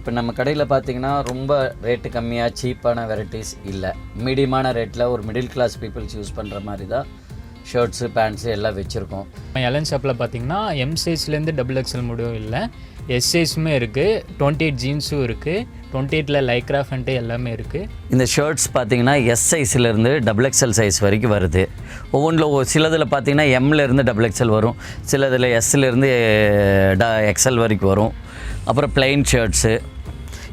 இப்போ நம்ம கடையில் பார்த்தீங்கன்னா ரொம்ப ரேட்டு கம்மியாக சீப்பான வெரைட்டிஸ் இல்லை. மீடியமான ரேட்டில் ஒரு மிடில் கிளாஸ் பீப்புள்ஸ் யூஸ் பண்ணுற மாதிரி தான் ஷர்ட்ஸு பேண்ட்ஸு எல்லாம் வச்சுருக்கோம். எலன் ஷாப்பில் பார்த்தீங்கன்னா எம் சைஸ்லேருந்து டபுள் எக்ஸ்எல் முடியும் இல்லை. எஸ் சைஸுமே இருக்குது டுவெண்ட்டி எயிட் ஜீன்ஸும் இருக்குது டுவெண்ட்டி எயிட்டில் லைக்ரா ஃபண்ட்டு எல்லாமே இருக்குது இந்த ஷர்ட்ஸ் பார்த்தீங்கன்னா எஸ் சைஸ்லேருந்து டபுள் எக்ஸ்எல் சைஸ் வரைக்கும் வருது. ஒவ்வொன்றில் சிலதில் பார்த்தீங்கன்னா எம்லேருந்து டபுள் எக்ஸ்எல் வரும். சிலதில் எஸ்லேருந்து ட எக்ஸ்எல் வரைக்கும் வரும். அப்புறம் பிளெயின் ஷர்ட்ஸு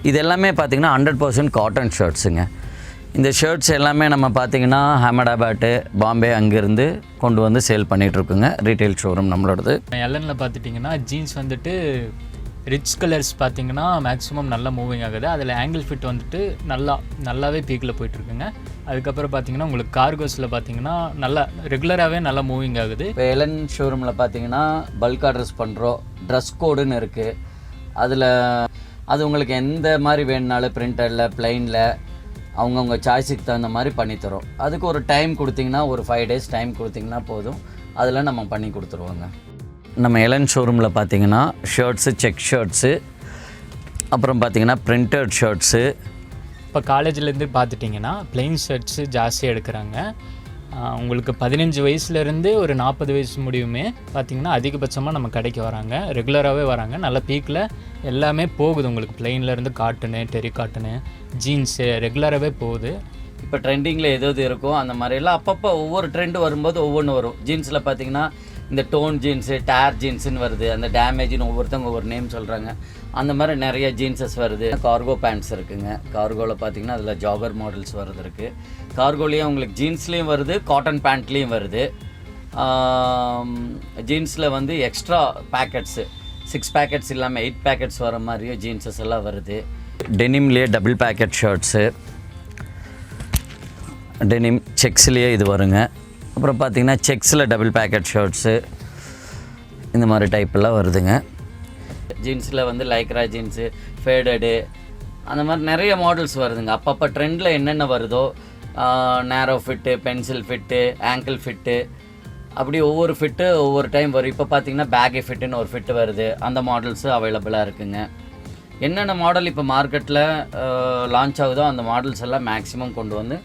இது எல்லாமே பார்த்தீங்கன்னா ஹண்ட்ரட் பர்சன்ட் காட்டன் ஷர்ட்ஸுங்க இந்த ஷர்ட்ஸ் எல்லாமே நம்ம பார்த்தீங்கன்னா ஹமடாபாட்டு பாம்பே அங்கேருந்து கொண்டு வந்து சேல் பண்ணிகிட்ருக்குங்க ரீட்டைல் ஷோரூம் நம்மளோடது. எலனில் பார்த்துட்டிங்கன்னா ஜீன்ஸ் வந்துட்டு ரிச் கலர்ஸ் பார்த்தீங்கன்னா மேக்ஸிமம் நல்லா மூவிங் ஆகுது. அதில் ஆங்கிள் ஃபிட் வந்துட்டு நல்லா நல்லாவே பீக்கில் போயிட்டுருக்குங்க. அதுக்கப்புறம் பார்த்தீங்கன்னா உங்களுக்கு கார்கோஸில் பார்த்தீங்கன்னா நல்லா ரெகுலராகவே நல்லா மூவிங் ஆகுது. இப்போ எலன் ஷோரூமில் பார்த்தீங்கன்னா பல்க் ஆர்டர்ஸ் பண்ணுறோம் ட்ரெஸ் கோடுன்னு இருக்குது அதில் அது உங்களுக்கு எந்த மாதிரி வேணுனாலும் பிரிண்டரில் பிளெயினில் அவங்கவுங்க சாய்ஸுக்கு தகுந்த மாதிரி பண்ணித்தரோம் அதுக்கு ஒரு டைம் கொடுத்தீங்கன்னா ஒரு ஃபைவ் டேஸ் டைம் கொடுத்தீங்கன்னா போதும். அதில் நம்ம பண்ணி கொடுத்துருவோங்க. நம்ம எலன் ஷோரூமில் பார்த்தீங்கன்னா ஷர்ட்ஸு செக் ஷர்ட்ஸு அப்புறம் பார்த்தீங்கன்னா பிரிண்டட் ஷர்ட்ஸு இப்போ காலேஜ்லேருந்து பார்த்துட்டிங்கன்னா பிளெயின் ஷர்ட்ஸு ஜாஸ்தியாக எடுக்கிறாங்க. உங்களுக்கு பதினஞ்சு வயசுலேருந்து ஒரு நாற்பது வயசு முடியுமே பார்த்திங்கன்னா அதிகபட்சமாக நம்ம கடைக்கு வராங்க. ரெகுலராகவே வராங்க. நல்ல பீக்கில் எல்லாமே போகுது உங்களுக்கு. பிளெயின்லேருந்து காட்டனு டெரி காட்டனு ஜீன்ஸு ரெகுலராகவே போகுது. இப்போ ட்ரெண்டிங்கில் எது எது இருக்கோ அந்த மாதிரிலாம் அப்பப்போ ஒவ்வொரு ட்ரெண்டு வரும்போது ஒவ்வொன்று வரும். ஜீன்ஸில் பார்த்தீங்கன்னா இந்த டோன் ஜீன்ஸு டேர் ஜீன்ஸுன்னு வருது. அந்த டேமேஜ்னு ஒவ்வொருத்தவங்க ஒவ்வொரு நேம் சொல்கிறாங்க அந்த மாதிரி நிறைய ஜீன்ஸஸ் வருது. கார்கோ பேண்ட்ஸ் இருக்குங்க. கார்கோவில் பார்த்தீங்கன்னா அதில் ஜாகர் மாடல்ஸ் வருது இருக்குது கார்கோலேயும் உங்களுக்கு ஜீன்ஸ்லேயும் வருது காட்டன் பேண்ட்லேயும் வருது. ஜீன்ஸில் வந்து எக்ஸ்ட்ரா பேக்கெட்ஸு சிக்ஸ் பேக்கெட்ஸ் இல்லாமல் எயிட் பேக்கெட்ஸ் வர மாதிரியும் ஜீன்ஸஸ் எல்லாம் வருது. டெனிம்லேயே டபுள் பேக்கெட் ஷர்ட்ஸு டெனிம் செக்ஸ்லேயே இது வருங்க. அப்புறம் பார்த்தீங்கன்னா செக்ஸில் டபுள் பேக்கெட் ஷர்ட்ஸு இந்த மாதிரி டைப்பெல்லாம் வருதுங்க. ஜீன்ஸில் வந்து லைக்ரா ஜீன்ஸு ஃபேடடு அந்த மாதிரி நிறைய மாடல்ஸ் வருதுங்க. அப்பப்போ ட்ரெண்டில் என்னென்ன வருதோ narrow fit pencil fit ankle fit அப்படி ஒவ்வொரு ஃபிட்டு ஒவ்வொரு டைம் வரும். இப்போ பார்த்தீங்கன்னா பேக்கி ஃபிட்டுன்னு ஒரு ஃபிட்டு வருது. அந்த மாடல்ஸு அவைலபிளாக இருக்குங்க. என்னென்ன மாடல் இப்போ மார்க்கெட்டில் லான்ச் ஆகுதோ அந்த மாடல்ஸ் எல்லாம் மேக்ஸிமம் கொண்டு வந்து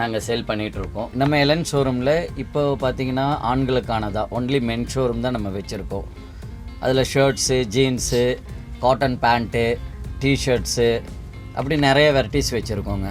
நாங்கள் சேல் பண்ணிகிட்ருக்கோம் நம்ம எலன் ஷோரூமில் இப்போ பார்த்தீங்கன்னா ஆண்களுக்கானதாக ஒன்லி மென் ஷோரூம் தான் நம்ம வச்சுருக்கோம். அதில் shirts jeans cotton pant t-shirts அப்படி நிறைய வெரைட்டிஸ் வச்சுருக்கோங்க.